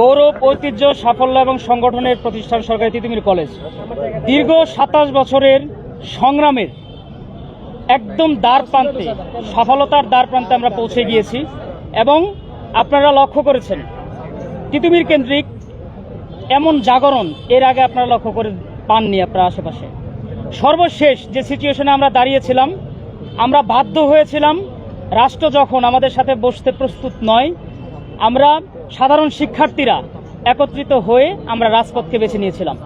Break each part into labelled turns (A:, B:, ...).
A: গৌরব ঐতিহ্য সাফল্য এবং সংগঠনের প্রতিষ্ঠান সরকারি তিতুমির কলেজ দীর্ঘ সাতাশ বছরের সংগ্রামের একদম দ্বার প্রান্তে সফলতার দ্বার প্রান্তে আমরা পৌঁছে গিয়েছি এবং আপনারা লক্ষ্য করেছেন তিতুমির কেন্দ্রিক এমন জাগরণ এর আগে আপনারা লক্ষ্য করে পাননি আপনার আশেপাশে সর্বশেষ যে সিচুয়েশনে আমরা দাঁড়িয়েছিলাম আমরা বাধ্য হয়েছিলাম, রাষ্ট্র যখন আমাদের সাথে বসতে প্রস্তুত নয়, আমরা সাধারণ শিক্ষার্থীরা একত্রিত হয়ে আমরা রাজপথকে বেছে নিয়েছিলাম।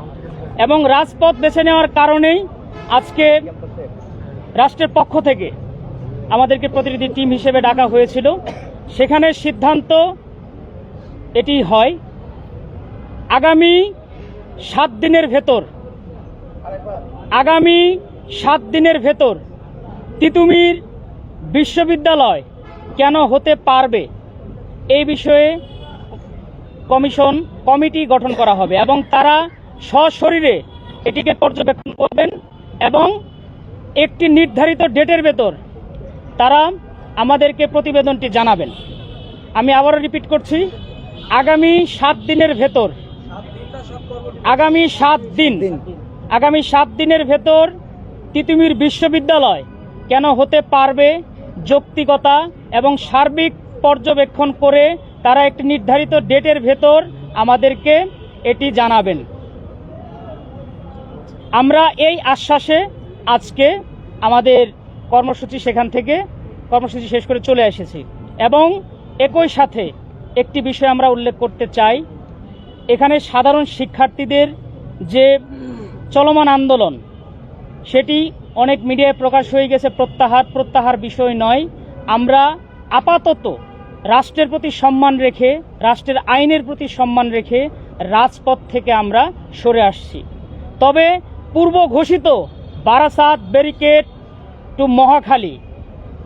A: এবং রাজপথ বেছে নেওয়ার কারণেই আজকে রাষ্ট্রের পক্ষ থেকে আমাদেরকে প্রতিনিধি টিম হিসেবে ডাকা হয়েছিল। সেখানে সিদ্ধান্ত এটি হয়, আগামী সাত দিনের ভেতর, আগামী সাত দিনের ভেতর তিতুমির বিশ্ববিদ্যালয় কেন হতে পারবে? এই বিষয়ে কমিশন, কমিটি গঠন করা হবে এবং তারা সশরীরে এটিকে পর্যবেক্ষণ করবেন এবং একটি নির্ধারিত ডেটের ভেতর তারা আমাদেরকে প্রতিবেদনটি জানাবেন। আমি আবারও রিপিট করছি, আগামী সাত দিনের ভেতর, আগামী সাত দিন, আগামী সাত দিনের ভেতর তিতুমির বিশ্ববিদ্যালয় কেন হতে পারবে? যৌক্তিকতা এবং সার্বিক পর্যবেক্ষণ করে তারা একটি নির্ধারিত ডেটের ভেতর আমাদেরকে এটি জানাবেন। আমরা এই আশ্বাসে আজকে আমাদের কর্মসূচি সেখান থেকে কর্মসূচি শেষ করে চলে এসেছি এবং একই সাথে একটি বিষয় আমরা উল্লেখ করতে চাই। এখানে সাধারণ শিক্ষার্থীদের যে চলমান আন্দোলন, সেটি অনেক মিডিয়ায় প্রকাশ হয়ে গেছে, প্রত্যাহার প্রত্যাহার বিষয় নয়। আমরা আপাতত রাষ্ট্রের প্রতি সম্মান রেখে, রাষ্ট্রের আইনের প্রতি সম্মান রেখে রাজপথ থেকে আমরা সরে আসছি। তবে পূর্ব ঘোষিত বারাসাত ব্যারিকেড টু মহাখালী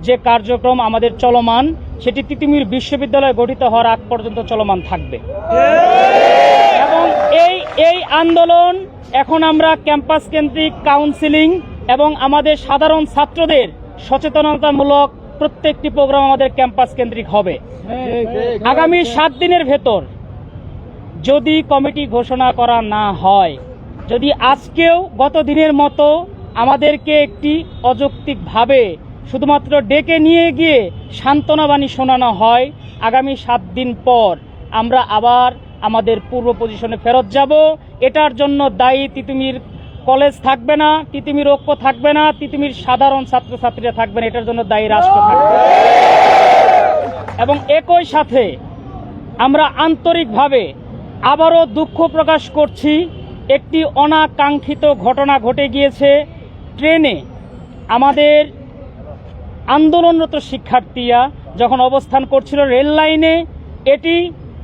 A: যে কার্যক্রম আমাদের চলমান, সেটি তিতুমির বিশ্ববিদ্যালয় গঠিত হওয়ার আগ পর্যন্ত চলমান থাকবে। এবং এই এই আন্দোলন এখন আমরা ক্যাম্পাস কেন্দ্রিক কাউন্সিলিং এবং আমাদের সাধারণ ছাত্রদের সচেতনতামূলক প্রত্যেকটি প্রোগ্রাম আমাদের ক্যাম্পাস কেন্দ্রিক হবে। আগামী সাত দিনের ভেতর যদি কমিটি ঘোষণা করা না হয়, যদি আজকেও গত দিনের মতো আমাদেরকে একটি অযৌক্তিকভাবে শুধুমাত্র ডেকে নিয়ে গিয়ে সান্ত্বনাবাণী শোনানো হয়, আগামী সাত দিন পর আমরা আবার আমাদের পূর্ব পজিশনে ফেরত যাব। এটার জন্য দায়ী তিতুমির কলেজ থাকবে না, তিতিমির ঐক্য থাকবে না, তিতিমির সাধারণ ছাত্রছাত্রীরা থাকবে না, এটার জন্য দায়ী রাষ্ট্র থাকবে। এবং একই সাথে আমরা আন্তরিকভাবে আবারও দুঃখ প্রকাশ করছি, একটি অনাকাঙ্ক্ষিত ঘটনা ঘটে গিয়েছে, ট্রেনে আমাদের আন্দোলনরত শিক্ষার্থীরা যখন অবস্থান করছিল রেল লাইনে, এটি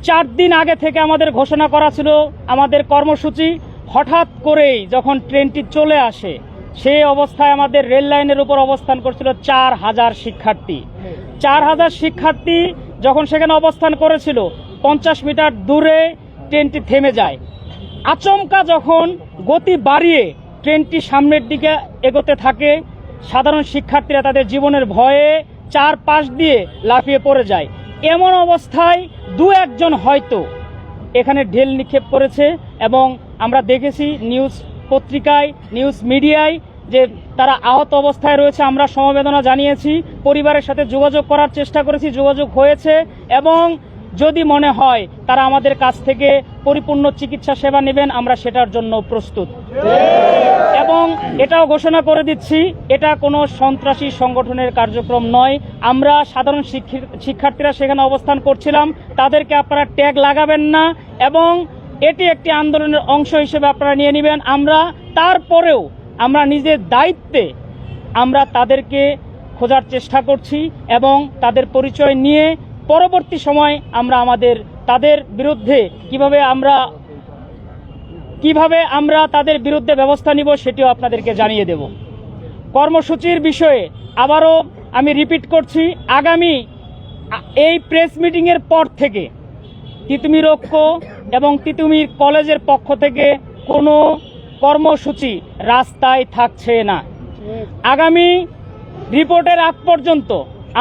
A: চার দিন আগে থেকে আমাদের ঘোষণা করা ছিল, আমাদের কর্মসূচি হঠাৎ করেই যখন ট্রেনটি চলে আসে, সেই অবস্থায় আমাদের রেল লাইনের উপর অবস্থান করছিল চার হাজার শিক্ষার্থী। চার হাজার শিক্ষার্থী যখন সেখানে অবস্থান করেছিল, পঞ্চাশ মিটার দূরে ট্রেনটি থেমে যায়। আচমকা যখন গতি বাড়িয়ে ট্রেনটি সামনের দিকে এগোতে থাকে, সাধারণ শিক্ষার্থীরা তাদের জীবনের ভয়ে চার পাশ দিয়ে লাফিয়ে পড়ে যায়। এমন অবস্থায় দু একজন হয়তো এখানে ঢেল নিক্ষেপ করেছে এবং আমরা দেখেছি নিউজ পত্রিকায়, নিউজ মিডিয়ায় যে তারা আহত অবস্থায় রয়েছে, আমরা সমবেদনা জানিয়েছি। পরিবারের সাথে যোগাযোগ করার চেষ্টা করেছি, যোগাযোগ হয়েছে এবং যদি মনে হয় তারা আমাদের কাছ থেকে পরিপূর্ণ চিকিৎসা সেবা নেবেন, আমরা সেটার জন্য প্রস্তুত। এবং এটাও ঘোষণা করে দিচ্ছি, এটা কোনো সন্ত্রাসী সংগঠনের কার্যক্রম নয়। আমরা সাধারণ শিক্ষি- শিক্ষার্থীরা সেখানে অবস্থান করছিলাম। তাদেরকে আপনারা ট্যাগ লাগাবেন না এবং এটি একটি আন্দোলনের অংশ হিসেবে আপনারা নিয়ে নেবেন। আমরা তারপরেও আমরা নিজের দায়িত্বে আমরা তাদেরকে খোঁজার চেষ্টা করছি এবং তাদের পরিচয় নিয়ে পরবর্তী সময় আমরা আমাদের, তাদের বিরুদ্ধে কীভাবে আমরা কীভাবে আমরা তাদের বিরুদ্ধে ব্যবস্থা নিব সেটিও আপনাদেরকে জানিয়ে দেব। কর্মসূচির বিষয়ে আবারও আমি রিপিট করছি, আগামী এই প্রেস মিটিংয়ের পর থেকে তিতুমির ঐক্য এবং তিতুমির কলেজের পক্ষ থেকে কোনো কর্মসূচি রাস্তায় থাকছে না। আগামী রিপোর্টের আগ পর্যন্ত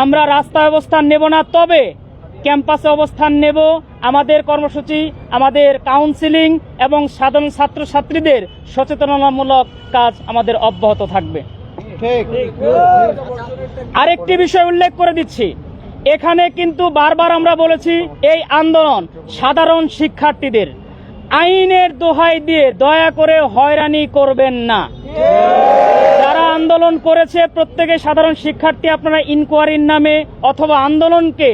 A: আমরা রাস্তায় অবস্থান নেব না তবে ক্যাম্পাসে অবস্থান নেব। আমাদের কর্মসূচি আমাদের কাউন্সিলিং এবং সাধারণ ছাত্রছাত্রীদের সচেতনতামূলক কাজ আমাদের অব্যাহত থাকবে। আরেকটি বিষয় উল্লেখ করে দিচ্ছি। এখানে কিন্তু বারবার আমরা বলেছি এই আন্দোলন সাধারণ শিক্ষার্থীদের আইনের দোহাই দিয়ে দয়া করে হয়রানি করবেন না। যারা আন্দোলন করেছে প্রত্যেকে সাধারণ শিক্ষার্থী আপনারা ইনকোয়ারির নামে অথবা আন্দোলনকে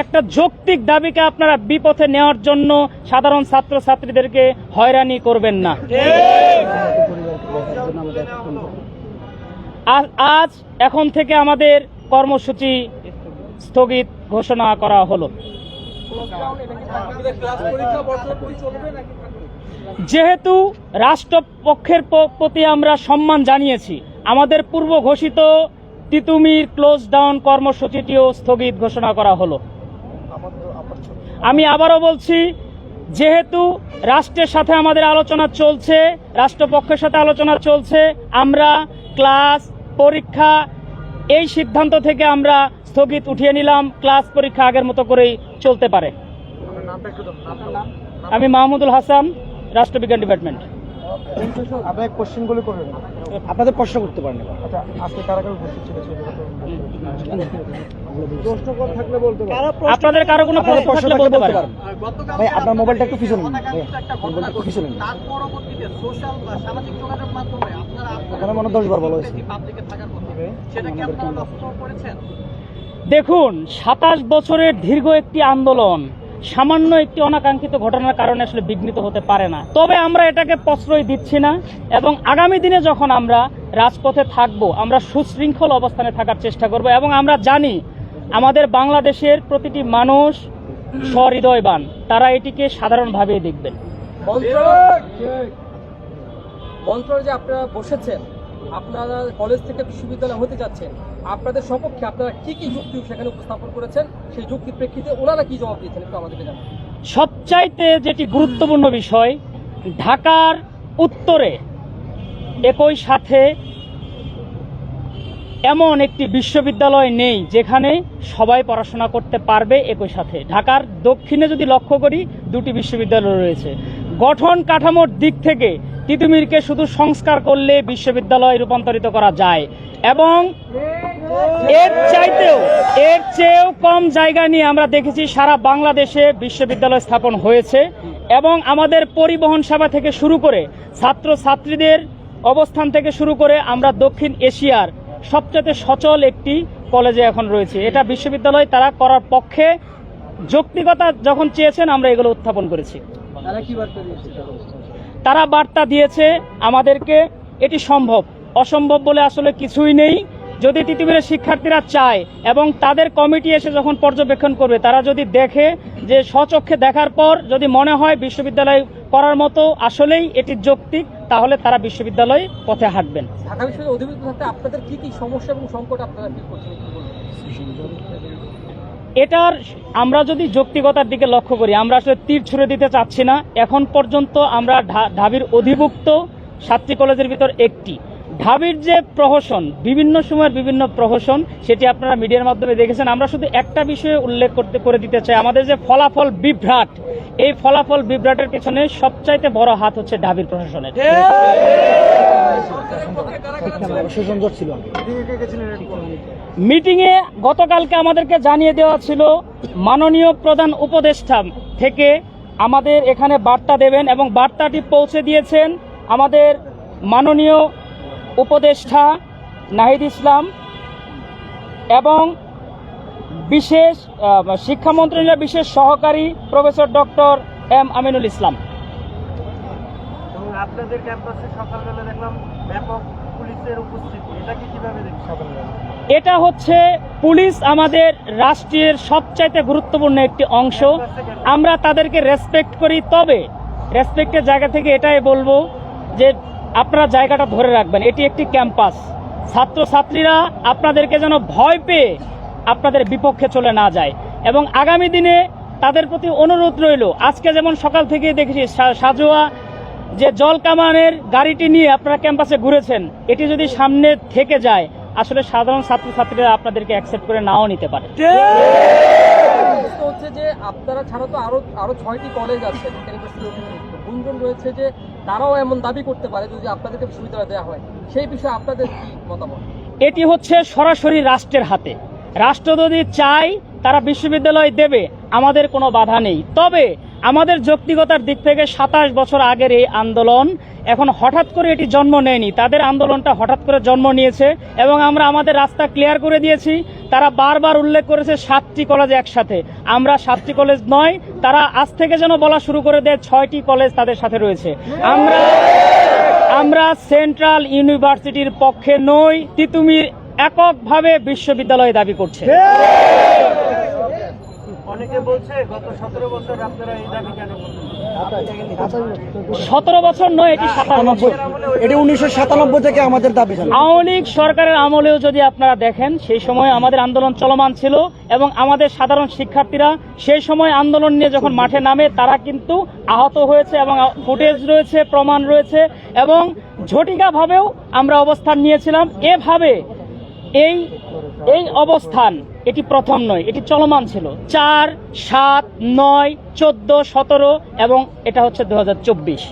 A: একটা যৌক্তিক দাবিকে আপনারা বিপথে নেওয়ার জন্য সাধারণ ছাত্রছাত্রীদেরকে হয়রানি করবেন না। আজ এখন থেকে আমাদের কর্মসূচি স্থগিত ঘোষণা করা হলো। যেহেতু রাষ্ট্রপক্ষের প্রতি আমরা সম্মান জানিয়েছি, আমাদের পূর্ব ঘোষিত তিতুমির ক্লোজ ডাউন কর্মসূচিটিও স্থগিত ঘোষণা করা হলো। আমি আবারও বলছি, যেহেতু রাষ্ট্রের সাথে আমাদের আলোচনা চলছে, রাষ্ট্রপক্ষের সাথে আলোচনা চলছে, আমরা ক্লাস পরীক্ষা এই সিদ্ধান্ত থেকে আমরা স্থগিত উঠিয়ে নিলাম ক্লাস পরীক্ষা আগের মতো করেই চলতে পারে। আমি মাহমুদুল হাসান রাষ্ট্রবিজ্ঞান ডিপার্টমেন্ট।
B: আপনার কোশ্চেন করবেন আপনাদের প্রশ্ন করতে পারেন আচ্ছা
A: আপনাদের কারও কোনো প্রশ্ন বলতে পারেন।
B: ভাই আপনার মোবাইলটা একটু পিছনে নিন। মোবাইলটা একটু পিছনে নিন।
C: সোশ্যাল সামাজিক যোগাযোগ মাধ্যমে আপনারা
B: ওখানে মনে হয় দশ বার বলা হয়েছে।
A: দেখুন সাতাশ বছরের দীর্ঘ একটি আন্দোলন সামান্য একটি অনাকাঙ্ক্ষিত ঘটনার কারণে আসলে বিঘ্নিত হতে পারে না। তবে আমরা এটাকে প্রশ্রয় দিচ্ছি না এবং আগামী দিনে যখন আমরা রাজপথে থাকব আমরা সুশৃঙ্খল অবস্থানে থাকার চেষ্টা করব এবং আমরা জানি আমাদের বাংলাদেশের প্রতিটি মানুষ সহৃদয়বান। তারা এটিকে সাধারণভাবেই দেখবেন।
D: মন্ত্রণালয়ে যে আপনারা বসেছেন আপনারা কলেজ থেকে বিশ্ববিদ্যালয় হতে যাচ্ছেন, আপনাদের সপক্ষে আপনারা কি কি যুক্তি সেখানে উপস্থাপন করেছেন, সেই যুক্তির প্রেক্ষিতে ওনারা কি জবাব দিয়েছেন একটু আমাদেরকে জানান।
A: সবচাইতে যেটি গুরুত্বপূর্ণ বিষয়, ঢাকার উত্তরে একই সাথে এমন একটি বিশ্ববিদ্যালয় নেই যেখানে সবাই পড়াশোনা করতে পারবে একই সাথে। ঢাকার দক্ষিণে যদি লক্ষ্য করি, দুটি বিশ্ববিদ্যালয় রয়েছে। গঠন কাঠামোর দিক থেকে তিতুমিরকে শুধু সংস্কার করলে বিশ্ববিদ্যালয় রূপান্তরিত করা যায়। এবং এর চাইতেও, এর চেয়েও কম জায়গা নিয়ে আমরা দেখেছি সারা বাংলাদেশে বিশ্ববিদ্যালয় স্থাপন হয়েছে। এবং আমাদের পরিবহন সেবা থেকে শুরু করে ছাত্র ছাত্রীদের অবস্থান থেকে শুরু করে আমরা দক্ষিণ এশিয়ার সবচেয়ে সচল একটি কলেজে এখন রয়েছে। এটা বিশ্ববিদ্যালয় তারা করার পক্ষে যৌক্তিকতা যখন চেয়েছেন, আমরা এগুলো উত্থাপন করেছি।
B: তারা বার্তা দিয়েছে
A: আমাদেরকে এটি সম্ভব অসম্ভব বলে আসলে কিছুই নেই যদি তিতুমিরের শিক্ষার্থীরা চায় এবং তাদের কমিটি এসে যখন পর্যবেক্ষণ করবে তারা যদি দেখে যে স্বচক্ষে দেখার পর যদি মনে হয় বিশ্ববিদ্যালয় করার মতো আসলেই এটি যৌক্তিক তাহলে তারা বিশ্ববিদ্যালয় পথে হাঁটবেন
D: ঢাকা বিশ্ববিদ্যালয় অধিভুক্ত থাকতে আপনাদের কি কি সমস্যা এবং সংকট আপনারা ফিল করছেন।
A: এটার আমরা যদি যৌক্তিকতার দিকে লক্ষ্য করি, আমরা আসলে তীর ছুড়ে দিতে চাচ্ছি না। এখন পর্যন্ত আমরা ঢাবির অধিভুক্ত সাতটি কলেজের ভিতর একটি। ঢাবির যে প্রহসন বিভিন্ন সময়ের বিভিন্ন প্রহসন সেটি আপনারা মিডিয়ার মাধ্যমে দেখেছেন। আমরা শুধু একটা বিষয়ে উল্লেখ করতে করে দিতে চাই আমাদের যে ফলাফল বিভ্রাট এই ফলাফল বিভ্রাটের পেছনে সবচাইতে বড় হাত হচ্ছে ঢাবির প্রশাসনের মিটিংয়ে গতকালকে আমাদেরকে জানিয়ে দেওয়া ছিল মাননীয় প্রধান উপদেষ্টা থেকে আমাদের এখানে বার্তা দেবেন এবং বার্তাটি পৌঁছে দিয়েছেন আমাদের মাননীয় উপদেষ্টা নাহিদ ইসলাম এবং বিশেষ শিক্ষা মন্ত্রণালয়ের বিশেষ সহকারী professor doctor M Aminul Islam.
B: আপনাদের ক্যাম্পাসে সকালবেলা দেখলাম ব্যাপক পুলিশের উপস্থিতি। এটাকে কীভাবে দেখি সকালবেলা?
A: এটা হচ্ছে পুলিশ আমাদের রাষ্ট্রের সবচাইতে গুরুত্বপূর্ণ একটি অংশ। আমরা তাদেরকে রেসপেক্ট করি তবে রেসপেক্টের জায়গা থেকে এটাই বলব যে আপনারা জায়গাটা ধরে রাখবেন। এটি একটি ক্যাম্পাস। ছাত্রছাত্রীরা আপনাদেরকে যেন ভয় পেয়ে আপনাদের বিপক্ষে চলে না যায়। এবং আগামী দিনে তাদের প্রতি অনুরোধ রইল। আজকে যেমন সকাল থেকে দেখেছি সাজোয়া যে জল কামানের গাড়িটি নিয়ে আপনারা ক্যাম্পাসে ঘুরেছেন এটি যদি সামনে থেকে যায় আসলে সাধারণ ছাত্রছাত্রীরা আপনাদেরকে অ্যাকসেপ্ট করে নাও নিতে পারে।
D: হচ্ছে যে আপনারা ছাড়া তো আরও আরও ছয়টি কলেজ আছে গুঞ্জন রয়েছে যে তারাও এমন দাবি করতে পারে যদি আপনাদেরকে বিশ্ববিদ্যালয় দেওয়া হয়। সেই বিষয়ে আপনাদের কি মতামত?
A: এটি হচ্ছে সরাসরি রাষ্ট্রের হাতে। রাষ্ট্র যদি চায় তারা বিশ্ববিদ্যালয় দেবে, আমাদের কোনো বাধা নেই। তবে আমাদের যৌক্তিকতার দিক থেকে সাতাশ বছর আগের এই আন্দোলন এখন হঠাৎ করে এটি জন্ম নেয়নি। তাদের আন্দোলনটা হঠাৎ করে জন্ম নিয়েছে এবং আমরা আমাদের রাস্তা ক্লিয়ার করে দিয়েছি। তারা বারবার উল্লেখ করেছে সাতটি কলেজ একসাথে। আমরা সাতটি কলেজ নয়, তারা আজ থেকে যেন বলা শুরু করে দেয় ছয়টি কলেজ তাদের সাথে রয়েছে। আমরা আমরা সেন্ট্রাল ইউনিভার্সিটির পক্ষে নই, তিতুমির এককভাবে বিশ্ববিদ্যালয় দাবি করছে।
B: অনেকে বলছে, গত সতেরো বছর আপনারা এই দাবি কেন
A: সতেরো বছর নয় এটি সাতানব্বই।
C: এটি উনিশশো সাতানব্বই থেকে আমাদের দাবি
A: আওয়ামী লীগ সরকারের আমলেও যদি আপনারা দেখেন সেই সময় আমাদের আন্দোলন চলমান ছিল এবং আমাদের সাধারণ শিক্ষার্থীরা সেই সময় আন্দোলন নিয়ে যখন মাঠে নামে তারা কিন্তু আহত হয়েছে এবং ফুটেজ রয়েছে প্রমাণ রয়েছে এবং ঝটিকাভাবেও আমরা অবস্থান নিয়েছিলাম। এভাবে এই এই অবস্থান এটি প্রথম নয়, এটি চলমান ছিল। চার, সাত, নয়, চোদ্দ, সতেরো এবং এটা হচ্ছে দু হাজার চব্বিশ।